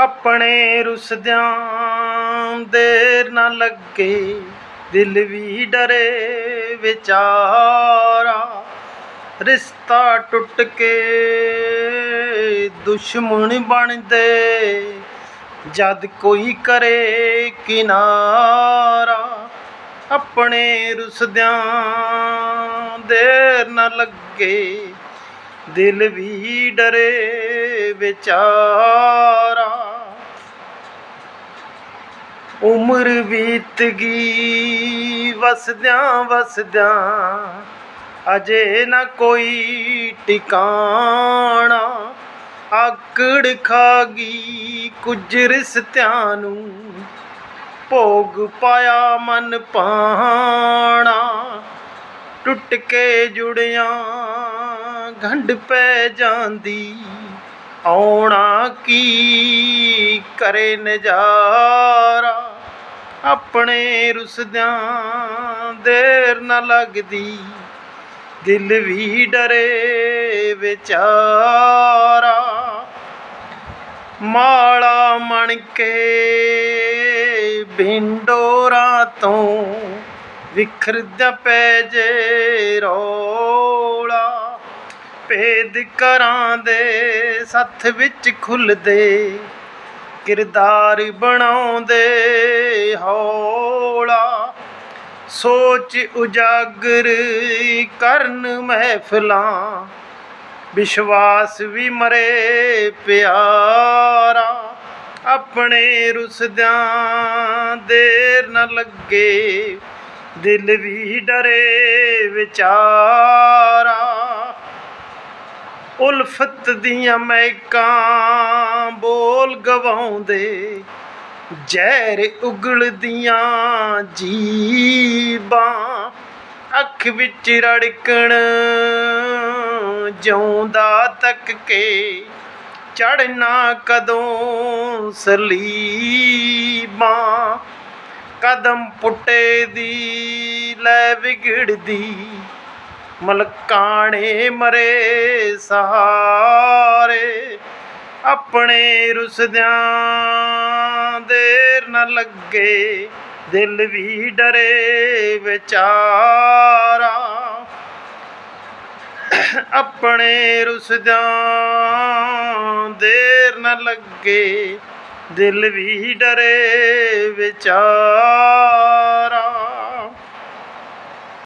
ਆਪਣੇ ਰੁਸਦਿਆਂ ਦੇਰ ਨਾ ਲੱਗੇ, ਦਿਲ ਵੀ ਡਰੇ ਵਿਚਾਰਾ। ਰਿਸ਼ਤਾ ਟੁੱਟ ਕੇ ਦੁਸ਼ਮਣ ਬਣਦੇ, ਜਦ ਕੋਈ ਕਰੇ ਕਿਨਾਰਾ। ਆਪਣੇ ਰੁਸਦਿਆਂ ਦੇਰ ਨਾ ਲੱਗੇ, ਦਿਲ ਵੀ ਡਰੇ ਵਿਚਾਰਾ। ਉਮਰ ਬੀਤ ਗਈ, ਵਸਦਿਆਂ ਵਸਦਿਆਂ ਅਜੇ ਨਾ ਕੋਈ ਟਿਕਾਣਾ। ਆਕੜ ਖਾ ਗਈ ਕੁਝ ਰਿਸ਼ਤਿਆਂ ਨੂੰ, ਭੋਗ ਪਾਇਆ ਮਨ ਪਾਣਾ ਟੁੱਟ ਕੇ ਜੁੜਿਆਂ ਗੰਢ ਪੈ ਜਾਂਦੀ, ਆਉਣਾ ਕੀ ਕਰੇ ਨਜ਼ਾਰਾ। ਆਪਣੇ ਰੁਸਦਿਆਂ ਦੇਰ ਨਾ ਲੱਗਦੀ। ਦਿਲ ਵੀ ਡਰੇ ਵਿਚਾਰਾ। ਮਾਲਾ ਮਣ ਕੇ ਬਿੰਡੋਰਾਂ ਤੋਂ ਵਿਖਰਦਾ ਪੈ ਜੇ ਰੋਲਾ। ਭੇਦ ਕਰਾਂ ਦੇ ਸੱਥ ਵਿੱਚ ਖੁੱਲਦੇ ਕਿਰਦਾਰ ਬਣਾਉਂਦੇ ਹੌਲਾ, ਸੋਚ ਉਜਾਗਰ ਕਰਨ ਮਹਿਫਲਾਂ, ਵਿਸ਼ਵਾਸ ਵੀ ਮਰੇ ਪਿਆਰਾ, ਆਪਣੇ ਰੁਸਦਿਆਂ ਦੇਰ ਨਾ ਲੱਗੇ, ਦਿਲ ਵੀ ਡਰੇ ਵਿਚਾਰਾ। ਉਲਫਤ ਦੀਆਂ ਮਹਿਕਾਂ ਬੋਲ ਗਵਾਉਂਦੇ, ਜ਼ਹਿਰ ਉਗਲਦੀਆਂ ਜੀਬਾਂ ਅੱਖ ਵਿੱਚ ਰੜਕਣ ਜਿਉਂਦਾ ਤੱਕ ਕੇ ਚੜਨਾ ਕਦੋਂ ਸਲੀਬਾਂ। ਕਦਮ ਪੁੱਟੇ ਦੀ, ਲੈ ਵਿਗੜਦੀ ਮਲਕਾਣੇ ਮਰੇ ਸਹਾਰੇ, ਆਪਣੇ ਰੁਸਦਿਆਂ ਦੇਰ ਨਾ ਲੱਗੇ, ਦਿਲ ਵੀ ਡਰੇ ਵਿਚਾਰਾ। ਆਪਣੇ ਰੁਸਦਿਆਂ ਦੇਰ ਨਾ ਲੱਗੇ, ਦਿਲ ਵੀ ਡਰੇ ਵਿਚਾਰਾ।